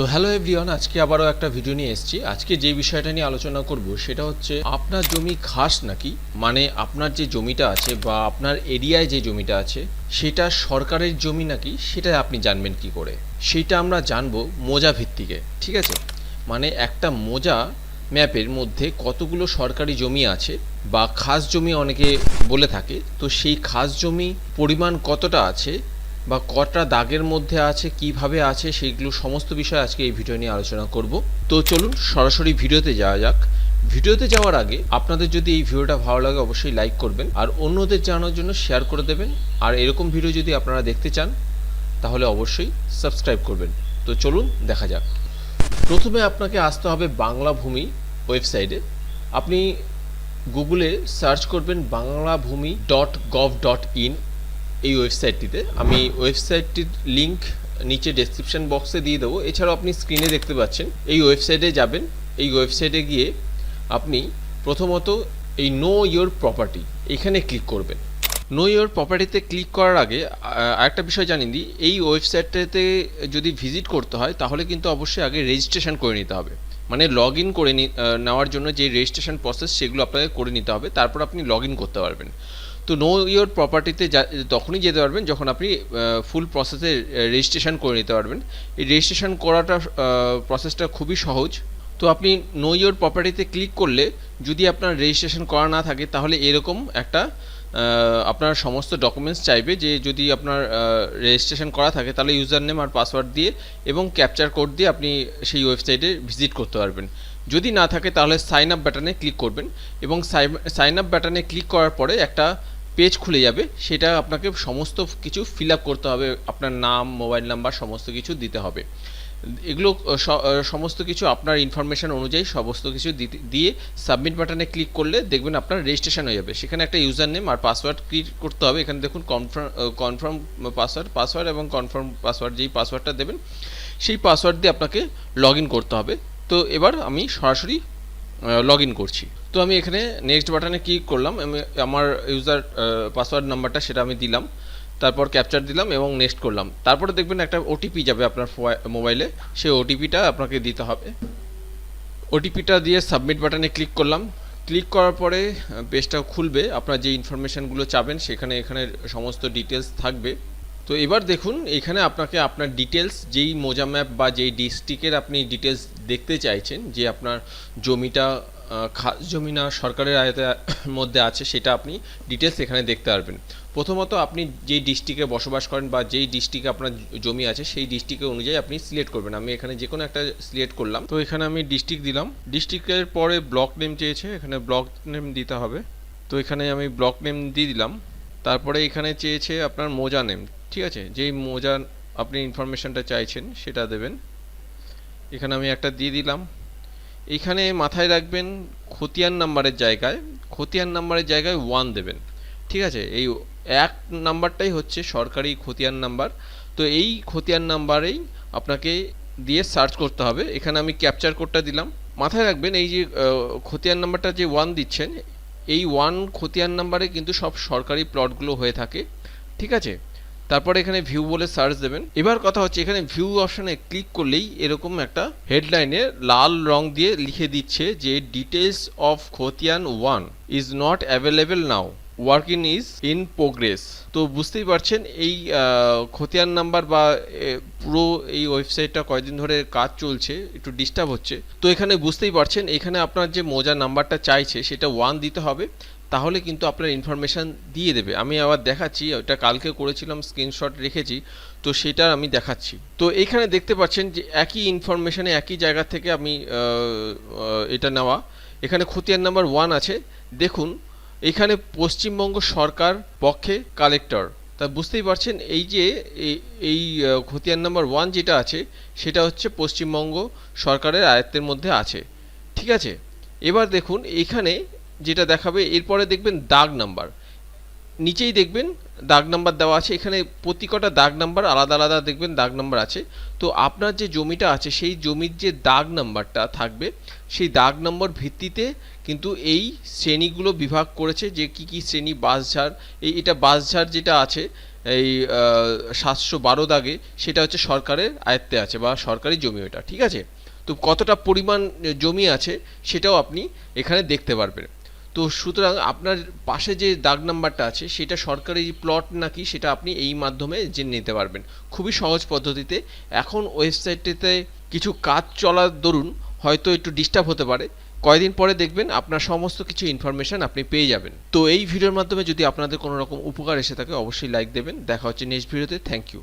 তো hello everyone আজকে আবারও একটা ভিডিও নিয়ে এসেছি। আজকে যে বিষয়টা নিয়ে আলোচনা করব, সেটা হচ্ছে আপনার জমি খাস নাকি? মানে আপনার যে জমিটা আছে বা আপনার এরিয়ায় যে জমিটা আছে, সেটা সরকারের জমি নাকি? সেটা আপনি জানবেন কি করে? সেটা আমরা জানব মোজা ভিত্তিকে, ঠিক আছে? মানে একটা মোজা ম্যাপের মধ্যে কতগুলো সরকারি জমি আছে বা খাস জমি অনেকে বলে থাকে। তো সেই খাস জমি পরিমাণ কতটা আছে? বা কটা দাগের মধ্যে আছে, কীভাবে আছে, সেইগুলো সমস্ত বিষয় আজকে এই ভিডিও নিয়ে আলোচনা করব। তো চলুন সরাসরি ভিডিওতে যাওয়া যাক। ভিডিওতে যাওয়ার আগে আপনাদের যদি এই ভিডিওটা ভালো লাগে অবশ্যই লাইক করবেন আর অন্যদের জানানোর জন্য শেয়ার করে দেবেন। আর এরকম ভিডিও যদি আপনারা দেখতে চান, তাহলে অবশ্যই সাবস্ক্রাইব করবেন। তো চলুন দেখা যাক। প্রথমে আপনাকে আসতে হবে বাংলা ভূমি ওয়েবসাইটে। আপনি গুগলে সার্চ করবেন বাংলা ভূমি ডট গভ ডট ইন। এই ওয়েবসাইটটিতে আমি ওয়েবসাইটটির লিঙ্ক নিচে ডেসক্রিপশন বক্সে দিয়ে দেবো। এছাড়াও আপনি স্ক্রিনে দেখতে পাচ্ছেন, এই ওয়েবসাইটে যাবেন। এই ওয়েবসাইটে গিয়ে আপনি প্রথমত এই নো ইয়োর প্রপার্টি এখানে ক্লিক করবেন। নো ইয়োর প্রপার্টিতে ক্লিক করার আগে আরেকটা বিষয় জানিয়ে দিই। এই ওয়েবসাইটটাতে যদি ভিজিট করতে হয়, তাহলে কিন্তু অবশ্যই আগে রেজিস্ট্রেশন করে নিতে হবে। মানে লগ ইন করে নেওয়ার জন্য যে রেজিস্ট্রেশন প্রসেস সেগুলো আপনাকে করে নিতে হবে। তারপর আপনি লগ ইন করতে পারবেন। তো নো ইয়োর প্রপার্টিতে তখনই যেতে পারবেন যখন আপনি ফুল প্রসেসে রেজিস্ট্রেশন করে নিতে পারবেন। এই রেজিস্ট্রেশন করাটা প্রসেসটা খুবই সহজ। তো আপনি নো ইয়োর প্রপার্টিতে ক্লিক করলে যদি আপনার রেজিস্ট্রেশন করা না থাকে, তাহলে এরকম একটা আপনার সমস্ত ডকুমেন্টস চাইবে যে যদি আপনার রেজিস্ট্রেশন করা থাকে, তাহলে ইউজার নেম আর পাসওয়ার্ড দিয়ে এবং ক্যাপচার কোড দিয়ে আপনি সেই ওয়েবসাইটে ভিজিট করতে পারবেন। যদি না থাকে, তাহলে সাইন আপ বাটনে ক্লিক করবেন এবং সাইন আপ বাটনে ক্লিক করার পরে একটা পেজ খুলে যাবে, সেটা আপনাকে সমস্ত কিছু ফিল আপ করতে হবে, আপনার নাম মোবাইল নাম্বার সমস্ত কিছু দিতে হবে। এগুলো সমস্ত কিছু আপনার ইনফরমেশন অনুযায়ী সমস্ত কিছু দিয়ে সাবমিট বাটনে ক্লিক করলে দেখবেন আপনার রেজিস্ট্রেশন হয়ে যাবে। সেখানে একটা ইউজার নেম আর পাসওয়ার্ড ক্রিয়েট করতে হবে, এখানে দেখুন কনফার্ম কনফার্ম পাসওয়ার্ড পাসওয়ার্ড এবং কনফার্ম পাসওয়ার্ড যেই পাসওয়ার্ডটা দেবেন, সেই পাসওয়ার্ড দিয়ে আপনাকে লগ করতে হবে। তো এবার আমি সরাসরি লগ করছি। তো আমি এখানে নেক্সট বাটনে ক্লিক করলাম, আমি আমার ইউজার পাসওয়ার্ড নাম্বারটা সেটা আমি দিলাম, তারপর ক্যাপচার দিলাম এবং নেক্সট করলাম। তারপরে দেখবেন একটা ওটিপি যাবে আপনার মোবাইলে সেই ওটিপিটা আপনাকে দিতে হবে। ওটিপিটা দিয়ে সাবমিট বাটনে ক্লিক করলাম। ক্লিক করার পরে পেজটা খুলবে, আপনার যে ইনফরমেশানগুলো চাবেন, সেখানে এখানে সমস্ত ডিটেলস থাকবে। তো এবার দেখুন, এখানে আপনাকে আপনার ডিটেলস যেই মোজা ম্যাপ বা যেই ডিস্ট্রিক্টের আপনি ডিটেলস দেখতে চাইছেন, যে আপনার জমিটা খাস জমি না সরকারের আয়তের মধ্যে আছে, সেটা আপনি ডিটেলস এখানে দেখতে পারবেন। প্রথমত আপনি যেই ডিস্ট্রিক্টে বসবাস করেন বা যেই ডিস্ট্রিক্টে আপনার জমি আছে, সেই ডিস্ট্রিক্টের অনুযায়ী আপনি সিলেক্ট করবেন। আমি এখানে যে কোনো একটা সিলেক্ট করলাম। তো এখানে আমি ডিস্ট্রিক্ট দিলাম। ডিস্ট্রিক্টের পরে ব্লক নেম চেয়েছে, এখানে ব্লক নেম দিতে হবে। তো এখানে আমি ব্লক নেম দিয়ে দিলাম। তারপরে এখানে চেয়েছে আপনার মোজা নেম ঠিক আছে? যেই মোজা আপনি ইনফরমেশনটা চাইছেন, সেটা দেবেন। এখানে আমি একটা দিয়ে দিলাম। এখানে মাথায় রাখবেন খতিয়ান নাম্বারের জায়গায়, খতিয়ান নাম্বারের জায়গায় ওয়ান দেবেন। ঠিক আছে? এই এক নাম্বারটাই হচ্ছে সরকারি খতিয়ান নাম্বার। তো এই খতিয়ান নাম্বারেই আপনাকে দিয়ে সার্চ করতে হবে। এখানে আমি ক্যাপচার কোডটা দিলাম। মাথায় রাখবেন এই যে খতিয়ান নাম্বারটা যে ওয়ান দিচ্ছেন, এই ওয়ান খতিয়ান নাম্বারে কিন্তু সব সরকারি প্লটগুলো হয়ে থাকে। ঠিক আছে? তারপরে এখানে ভিউ বলে সার্চ দেবেন। এবার কথা হচ্ছে, এখানে ভিউ অপশনে ক্লিক করলেই এরকম একটা হেডলাইনে লাল রং দিয়ে লিখে দিচ্ছে যে ডিটেলস অফ খতিয়ান one is not available now work in is in progress তো বুঝতেই পারছেন, এই খতিয়ান নাম্বার বা পুরো এই ওয়েবসাইটটা কয়েকদিন ধরে কাজ চলছে, একটু ডিস্টার্ব হচ্ছে। তো এখানে বুঝতেই পারছেন, এখানে আপনার যে মোজা নাম্বারটা চাইছে, সেটা ওয়ান দিতে হবে। তাহলে কিন্তু আপনার ইনফরমেশান দিয়ে দেবে। আমি আবার দেখাচ্ছি ওটা কালকে করেছিলাম স্ক্রিনশট রেখেছি, তো সেটা আমি দেখাচ্ছি। তো এইখানে দেখতে পাচ্ছেন যে একই ইনফরমেশানে একই জায়গা থেকে আমি এটা নেওয়া। এখানে খতিয়ান নাম্বার ওয়ান আছে। দেখুন, এখানে পশ্চিমবঙ্গ সরকার পক্ষে কালেক্টর তা বুঝতেই পারছেন, এই যে, এই খতিয়ান নাম্বার ওয়ান যেটা আছে, সেটা হচ্ছে পশ্চিমবঙ্গ সরকারের আয়ত্তের মধ্যে আছে। ঠিক আছে? এবার দেখুন, এখানে যেটা দেখাবে, এরপরে দেখবেন দাগ নাম্বার। নিচেই দেখবেন দাগ নাম্বার দেওয়া আছে, এখানে প্রতি কটা দাগ নাম্বার আলাদা আলাদা দেখবেন দাগ নাম্বার আছে। তো আপনার যে জমিটা আছে, সেই জমির যে দাগ নাম্বারটা থাকবে, সেই দাগ নম্বর ভিত্তিতে কিন্তু এই শ্রেণীগুলো বিভাগ করেছে যে কি কি শ্রেণি বাঁশঝাড় এই এটা বাঁশঝাড় যেটা আছে, এই সাতশো বারো দাগে সেটা হচ্ছে সরকারের আয়ত্তে আছে বা সরকারি জমি ওটা, ঠিক আছে? তো কতটা পরিমাণ জমি আছে সেটাও আপনি এখানে দেখতে পারবেন। তো সুতরাং আপনার পাশে যে দাগ নাম্বারটা আছে, সেটা সরকারি প্লট নাকি সেটা আপনি এই মাধ্যমে জেনে নিতে পারবেন। খুবই সহজ পদ্ধতিতে। এখন ওয়েবসাইটটিতে কিছু কাজ চলার দরুন হয়তো একটু ডিস্টার্ব হতে পারে। কয়দিন পরে দেখবেন আপনার সমস্ত কিছু ইনফরমেশন আপনি পেয়ে যাবেন। তো এই ভিডিওর মাধ্যমে যদি আপনাদের কোনো রকম উপকার এসে থাকে, অবশ্যই লাইক দেবেন। দেখা হচ্ছে নেক্সট ভিডিওতে থ্যাংক ইউ